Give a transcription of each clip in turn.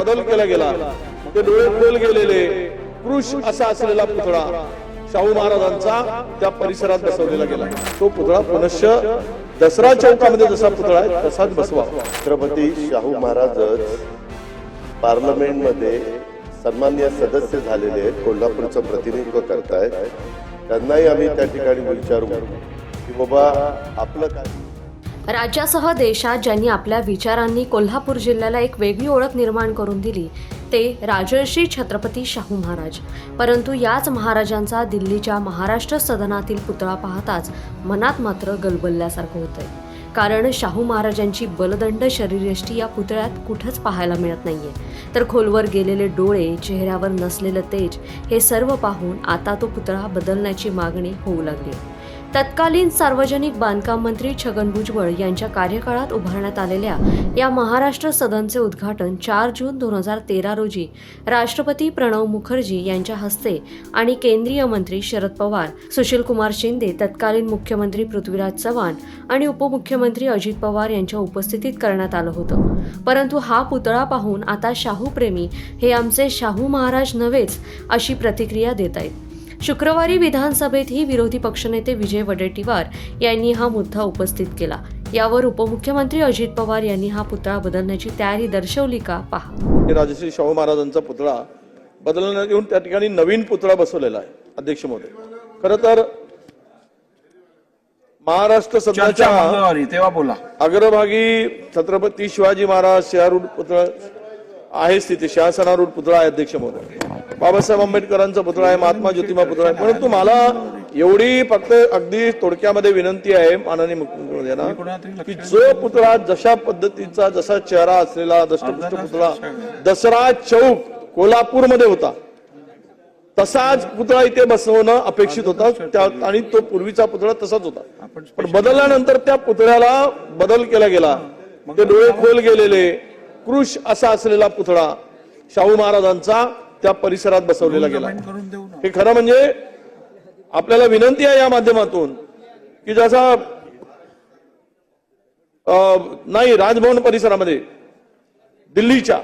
बदल केला गेला. ते डोळे खोल गेलेले कृष असा असलेला पुतळा शाहू महाराजांचा त्या परिसरात बसवलेला गेला. तो पुतळा पुनश्च दसरा चौकामध्ये जसा पुतळा आहे तसाच बसवा. छत्रपती शाहू महाराजच पार्लमेंटमध्ये सन्मान्य सदस्य झालेले आहेत कोल्हापूरचं प्रतिनिधित्व करतायत. त्यांनाही आम्ही त्या ठिकाणी विचारू. की बाबा आपलं काय? राज्यासह देशात ज्यांनी आपल्या विचारांनी कोल्हापूर जिल्ह्याला एक वेगळी ओळख निर्माण करून दिली ते राजर्षी छत्रपती शाहू महाराज. परंतु याच महाराजांचा दिल्लीच्या महाराष्ट्र सदनातील पुतळा पाहताच मनात मात्र गलबलल्यासारखं होतंय. कारण शाहू महाराजांची बलदंड शरीरयष्टी या पुतळ्यात कुठंच पाहायला मिळत नाहीये. तर खोलवर गेलेले डोळे चेहऱ्यावर नसलेलं तेज हे सर्व पाहून आता तो पुतळा बदलण्याची मागणी होऊ लागली. तत्कालीन सार्वजनिक बांधकाम मंत्री छगन भुजबळ यांच्या कार्यकाळात उभारण्यात आलेल्या या महाराष्ट्र सदनचे उद्घाटन चार जून दोन हजार तेरा रोजी राष्ट्रपती प्रणव मुखर्जी यांच्या हस्ते आणि केंद्रीय मंत्री शरद पवार सुशीलकुमार शिंदे तत्कालीन मुख्यमंत्री पृथ्वीराज चव्हाण आणि उपमुख्यमंत्री अजित पवार यांच्या उपस्थितीत करण्यात आलं होतं. परंतु हा पुतळा पाहून आता शाहू प्रेमी हे आमचे शाहू महाराज नव्हेच अशी प्रतिक्रिया देत आहेत. शुक्रवारी विधानसभेतही विरोधी पक्षनेते विजय वडेट्टीवार यांनी हा मुद्दा उपस्थित केला. यावर उपमुख्यमंत्री अजित पवार यांनी हा पुतळा बदलण्याची तयारी दर्शवली का पहा. हे राजश्री शाहू महाराजांचा पुतळा बदलण्यात येऊन त्या ठिकाणी नवीन पुतळा बसवलेला आहे अध्यक्ष महोदय. खर तर महाराष्ट्र सदनाच्या मंगळवारी तेव्हा बोला. अग्रभागी छत्रपती शिवाजी महाराज शहारूढ पुतळा आहेच तिथे शहासनारूढ पुतळा आहे अध्यक्ष महोदय. बाबासाहेब आंबेडकरांचा पुतळा आहे महात्मा ज्योतिबा पुतळा आहे. परंतु मला एवढी फक्त अगदी थोडक्यामध्ये विनंती आहे माननीय मुख्यमंत्र्यांना की जो पुतळा जशा पद्धतीचा जसा चेहरा असलेला दष्टपुष्ट पुतळा दसरा चौक कोल्हापूरमध्ये होता. तसाच पुतळा इथे बसवणं अपेक्षित होता त्या आणि तो पूर्वीचा पुतळा तसाच होता. पण बदलल्यानंतर त्या पुतळ्याला बदल केला गेला. ते डोळे खोल गेलेले. कृष असा असलेला पुतळा शाहू महाराजांचा. त्या परिसरात बसवलेला गेला. हे खरं म्हणजे आपल्याला विनंती आहे या माध्यमातून की जसा नाही राजभवन परिसरामध्ये दिल्लीच्या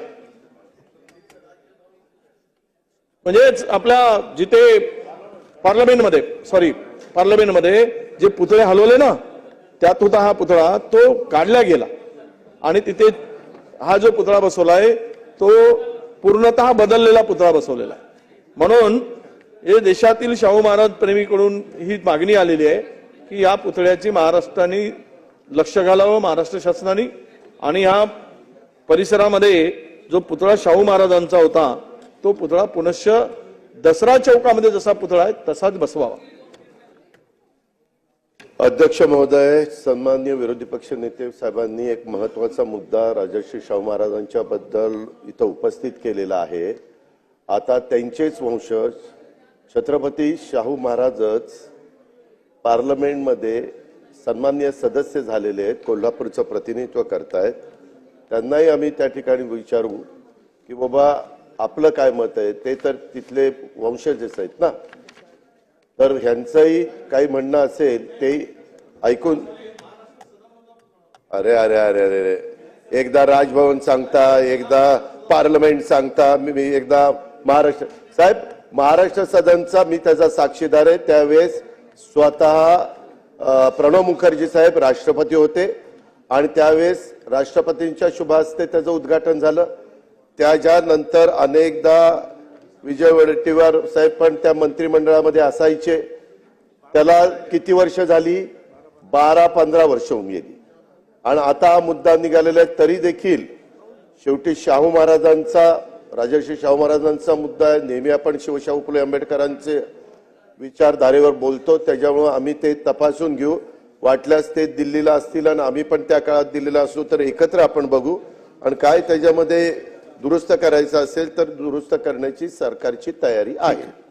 म्हणजेच आपल्या जिथे पार्लमेंटमध्ये सॉरी पार्लमेंटमध्ये जे पुतळे हलवले ना त्यात होता हा पुतळा तो काढला गेला. आणि तिथे हा जो पुतळा बसवलाय तो पूर्णतः बदललेला पुतळा बसवलेला आहे. म्हणून हे देशातील शाहू महाराज प्रेमीकडून ही मागणी आलेली आहे की या पुतळ्याची महाराष्ट्राने लक्ष घालावं महाराष्ट्र शासनाने. आणि ह्या परिसरामध्ये जो पुतळा शाहू महाराजांचा होता तो पुतळा पुनश्च दसरा चौकामध्ये जसा पुतळा आहे तसाच बसवावा. अध्यक्ष महोदय सन्मान्य विरोधी पक्ष नेते साहेबांनी एक महत्त्वाचा मुद्दा राजर्षी शाहू महाराजांच्या बद्दल इथं उपस्थित केलेला आहे. आता त्यांचेच वंशज छत्रपती शाहू महाराजच पार्लमेंटमध्ये सन्मान्य सदस्य झालेले आहेत कोल्हापूरचं प्रतिनिधित्व करतायत. त्यांनाही आम्ही त्या ठिकाणी विचारू की बाबा आपलं काय मत आहे? ते तर तिथले वंशजच आहेत ना? तर ह्यांचंही काही म्हणणं असेल ते ऐकून अरे अरे अरे अरे अरे. एकदा राजभवन सांगता एकदा पार्लमेंट सांगता मी मी एकदा महाराष्ट्र साहेब महाराष्ट्र सदनचा मी त्याचा साक्षीदार आहे. त्यावेळेस स्वतः प्रणव मुखर्जी साहेब राष्ट्रपती होते आणि त्यावेळेस राष्ट्रपतींच्या शुभ हस्ते त्याचं उद्घाटन झालं. त्याच्यानंतर अनेकदा विजय वडेट्टीवार साहेब पण त्या मंत्रिमंडळामध्ये असायचे. त्याला किती वर्ष झाली? बारा पंधरा वर्ष होऊन गेली. आणि आता हा मुद्दा निघालेला आहे तरी देखील शेवटी शाहू महाराजांचा राजर्षी शाहू महाराजांचा मुद्दा आहे. नेहमी आपण शिवशाहू फुले आंबेडकरांचे विचारधारेवर बोलतो. त्याच्यामुळं आम्ही ते तपासून घेऊ. वाटल्यास ते दिल्लीला असतील आणि आम्ही पण त्या काळात दिल्लीला असू तर एकत्र आपण बघू. आणि काय त्याच्यामध्ये दुरुस्त करायचा असेल तर दुरुस्त करण्याची सरकारची तयारी आहे.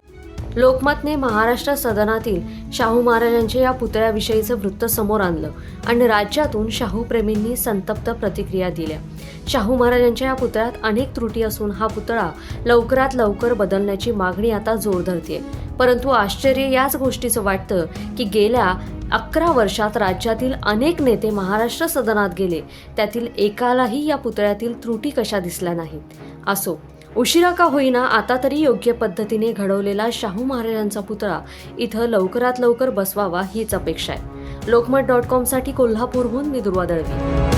लोकमतने महाराष्ट्र सदनातील शाहू महाराजांच्या या पुतळ्याविषयीचं वृत्त समोर आणलं आणि राज्यातून शाहू प्रेमींनी संतप्त प्रतिक्रिया दिल्या. शाहू महाराजांच्या या पुतळ्यात अनेक त्रुटी असून हा पुतळा लवकरात लवकर बदलण्याची मागणी आता जोर धरते परंतु आश्चर्य याच गोष्टीचं वाटतं की गेल्या अकरा वर्षात राज्यातील अनेक नेते महाराष्ट्र सदनात गेले. त्यातील एकालाही या पुतळ्यातील त्रुटी कशा दिसल्या नाहीत? असो उशिरा का होईना आता तरी योग्य पद्धतीने घडवलेला शाहू महाराजांचा पुतळा इथं लवकरात लवकर बसवावा हीच अपेक्षा आहे. लोकमत डॉट कॉमसाठी कोल्हापूरहून मी दुर्वा दळवी.